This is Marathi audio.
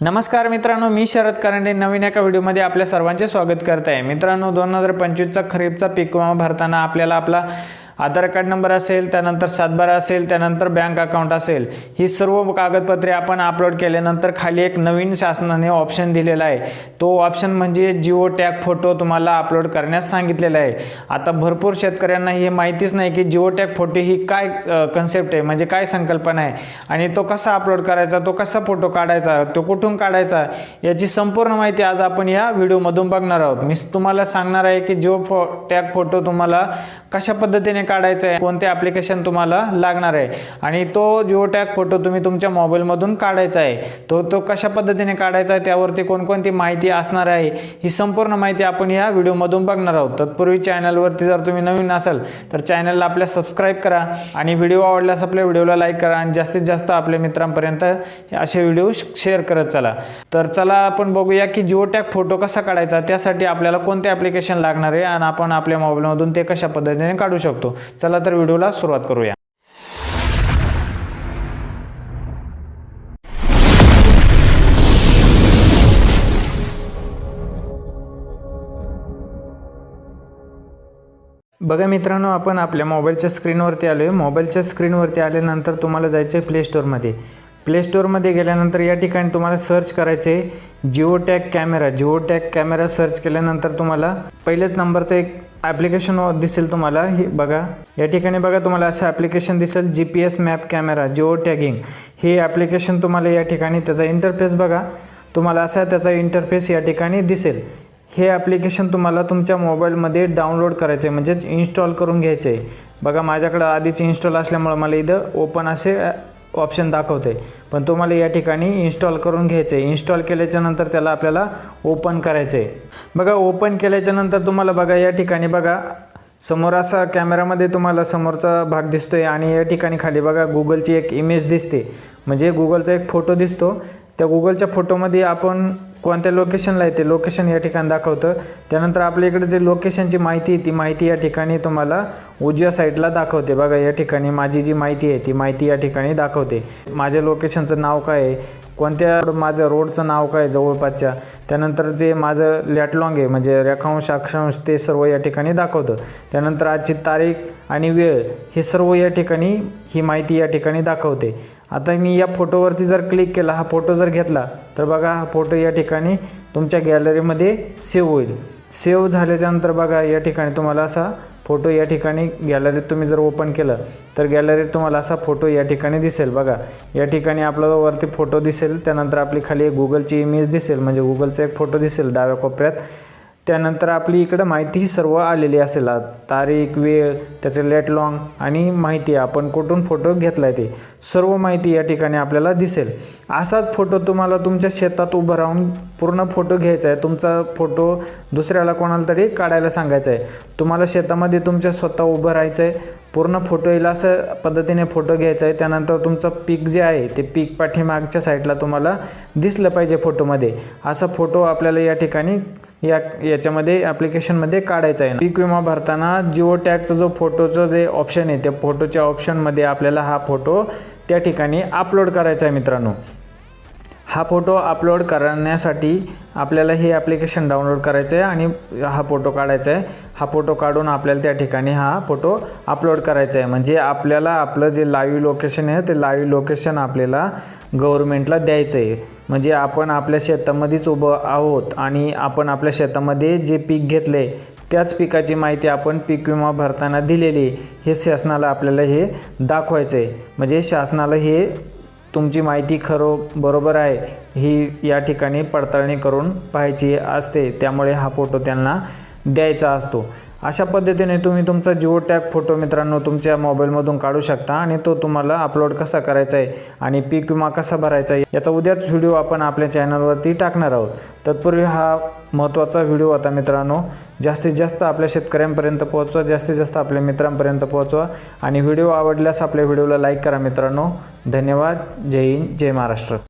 नमस्कार मित्रांनो मी शरद कारंडे. नवीन एका व्हिडिओमध्ये आपल्या सर्वांचे स्वागत करत आहे. मित्रांनो दोन हजार पंचवीसचा खरीपचा पीक विमा भरताना आपल्याला आपला आधार कार्ड नंबर असेल त्यानंतर सातबारा असेल त्यानंतर बँक अकाउंट असेल ही सर्व कागदपत्रे आपण अपलोड केल्यानंतर खाली एक नवीन शासनाने ऑप्शन दिलेला आहे. तो ऑप्शन म्हणजे जिओ टॅग फोटो तुम्हाला अपलोड करण्यास सांगितलेला आहे. आता भरपूर शेतकऱ्यांना हे माहितीच नाही की जिओ टॅग फोटो ही काय कन्सेप्ट आहे म्हणजे काय संकल्पना आहे आणि तो कसा अपलोड करायचा तो कसा फोटो काढायचा तो कुठून काढायचा याची संपूर्ण माहिती आज आपण या व्हिडिओमधून बघणार आहोत. मी तुम्हाला सांगणार आहे की जिओ फो टॅग फोटो तुम्हाला कशा पद्धतीने काढायचा आहे कोणते ॲप्लिकेशन तुम्हाला लागणार आहे. आणि तो जिओ टॅग फोटो तुम्ही तुमच्या मोबाईलमधून काढायचा आहे तो तो कशा पद्धतीने काढायचा आहे त्यावरती कोणकोणती माहिती असणार आहे ही संपूर्ण माहिती आपण या व्हिडिओमधून बघणार आहोत. तत्पूर्वी चॅनलवरती जर तुम्ही नवीन असाल तर चॅनलला आपल्या सबस्क्राईब करा आणि व्हिडिओ आवडल्यास आपल्या व्हिडिओला लाईक करा आणि जास्तीत जास्त आपल्या मित्रांपर्यंत असे व्हिडिओ शेअर करत चला. तर चला आपण बघूया की जिओ टॅग फोटो कसा काढायचा त्यासाठी आपल्याला कोणते ॲप्लिकेशन लागणार आहे आणि आपण आपल्या मोबाईलमधून ते कशा पद्धतीने काढू शकतो. चला तर व्हिडिओला सुरुवात करूया. बघा मित्रांनो आपण आपल्या मोबाईलच्या स्क्रीनवरती आलो आहे मोबाईलच्या स्क्रीनवरती आल्यानंतर तुम्हाला जायचं आहे प्ले स्टोअरमध्ये प्ले स्टोअरमध्ये गेल्यानंतर या ठिकाणी तुम्हाला सर्च करायचे आहे geo tag camera geo tag camera search केल्यानंतर तुम्हाला पहिलेच नंबरचं एक ॲप्लिकेशन दिसेल तुम्हाला. हे बघा. या ठिकाणी बघा तुम्हाला असं ॲप्लिकेशन दिसेल. G P S map camera geo tagging हे ॲप्लिकेशन तुम्हाला या ठिकाणी त्याचा इंटरफेस बघा. तुम्हाला असा त्याचा इंटरफेस या ठिकाणी दिसेल. हे ॲप्लिकेशन तुम्हाला तुमच्या मोबाईलमध्ये डाउनलोड करायचं आहे म्हणजेच इन्स्टॉल करून घ्यायचं आहे बघा माझ्याकडं आधीच इन्स्टॉल असल्यामुळं मला इथं ओपन असे ऑप्शन दाखवते. पण तुम्हाला या ठिकाणी इन्स्टॉल करून घ्यायचं. आहे इन्स्टॉल केल्याच्यानंतर त्याला आपल्याला ओपन करायचं. आहे बघा ओपन केल्याच्यानंतर तुम्हाला बघा या ठिकाणी बघा समोर असा कॅमेरामध्ये तुम्हाला समोरचा भाग दिसतोय आणि या ठिकाणी खाली बघा गुगलची एक इमेज दिसते. म्हणजे गुगलचा एक फोटो दिसतो. त्या गुगलच्या फोटोमध्ये आपण कोणत्या लोकेशनला आहे ते लोकेशन या ठिकाणी दाखवतं. त्यानंतर आपल्या इकडे जे लोकेशनची माहिती आहे ती माहिती या ठिकाणी तुम्हाला उजव्या साईडला दाखवते. बघा या ठिकाणी माझी जी माहिती आहे ती माहिती या ठिकाणी दाखवते. माझ्या लोकेशनचं नाव काय आहे? कोणत्या माझं रोडचं नाव काय आहे जवळपासच्या? त्यानंतर जे माझं लॅटलॉंग आहे म्हणजे रेखांश अक्षांश ते सर्व या ठिकाणी दाखवतं. त्यानंतर आजची तारीख आणि वेळ हे सर्व या ठिकाणी ही माहिती या ठिकाणी दाखवते. आता मी या फोटोवरती जर क्लिक केला हा फोटो जर घेतला तर बघा हा फोटो या ठिकाणी तुमच्या गॅलरीमध्ये सेव्ह होईल. सेव्ह झाल्याच्यानंतर बघा या ठिकाणी तुम्हाला असा फोटो या ठिकाणी गॅलरीत तुम्ही जर ओपन केलं तर गॅलरीत तुम्हाला असा फोटो या ठिकाणी दिसेल. बघा या ठिकाणी आपल्याला वरती फोटो दिसेल त्यानंतर आपली खाली एक गुगलची इमेज दिसेल म्हणजे गुगलचा एक फोटो दिसेल डाव्या कोपऱ्यात. त्यानंतर आपली इकडं माहिती सर्व आलेली असेल. तारीख वेळ त्याचं लेट लॉंग आणि माहिती. आपण कुठून फोटो घेतला आहे ते सर्व माहिती या ठिकाणी आपल्याला दिसेल. असाच फोटो तुम्हाला तुमच्या शेतात उभं राहून पूर्ण फोटो घ्यायचा आहे तुमचा फोटो दुसऱ्याला कोणाला तरी काढायला सांगायचा आहे तुम्हाला शेतामध्ये तुमच्या स्वतः उभं राहायचं आहे पूर्ण फोटो येईल असं पद्धतीने फोटो घ्यायचा आहे त्यानंतर तुमचं पीक जे आहे ते पीक पाठीमागच्या साईडला तुम्हाला दिसलं पाहिजे फोटोमध्ये असा फोटो आपल्याला या ठिकाणी या याच्यामध्ये ॲप्लिकेशनमध्ये काढायचं आहे पीक विमा भरताना जिओ टॅगचा जो फोटोचं जे ऑप्शन आहे त्या फोटोच्या ऑप्शनमध्ये आपल्याला हा फोटो त्या ठिकाणी अपलोड करायचा आहे मित्रांनो. हा फोटो अपलोड करण्यासाठी आपल्याला हे ॲप्लिकेशन डाउनलोड करायचं आहे आणि हा फोटो काढायचा आहे हा फोटो काढून आपल्याला त्या ठिकाणी हा फोटो अपलोड करायचा आहे म्हणजे आपल्याला आपलं जे लाईव्ह लोकेशन आहे ते लाईव्ह लोकेशन आपल्याला गव्हर्मेंटला द्यायचं आहे म्हणजे आपण आपल्या शेतामध्येच उभं आहोत आणि आपण आपल्या शेतामध्ये जे पीक घेतले त्याच पिकाची माहिती आपण पीक विमा भरताना दिलेली हे शासनाला आपल्याला हे दाखवायचं आहे म्हणजे शासनाला हे तुमची माहिती खरो बरोबर आहे. ही या ठिकाणी पडताळणी करून पाहायची असते. त्यामुळे हा फोटो त्यांना द्यायचा असतो. अशा पद्धतीने तुम्ही तुमचा जिओ टॅग फोटो मित्रांनो तुमच्या मोबाईलमधून काढू शकता आणि तो तुम्हाला अपलोड कसा करायचा आहे आणि पीक विमा कसा भरायचा आहे याचा उद्याच व्हिडिओ आपण आपल्या चॅनलवरती टाकणार आहोत. तत्पूर्वी हा महत्त्वाचा व्हिडिओ होता मित्रांनो. जास्तीत जास्त आपल्या शेतकऱ्यांपर्यंत पोहोचवा जास्तीत जास्त आपल्या मित्रांपर्यंत पोहोचवा आणि व्हिडिओ आवडल्यास आपल्या व्हिडिओला लाईक करा मित्रांनो. धन्यवाद जय हिंद जय महाराष्ट्र.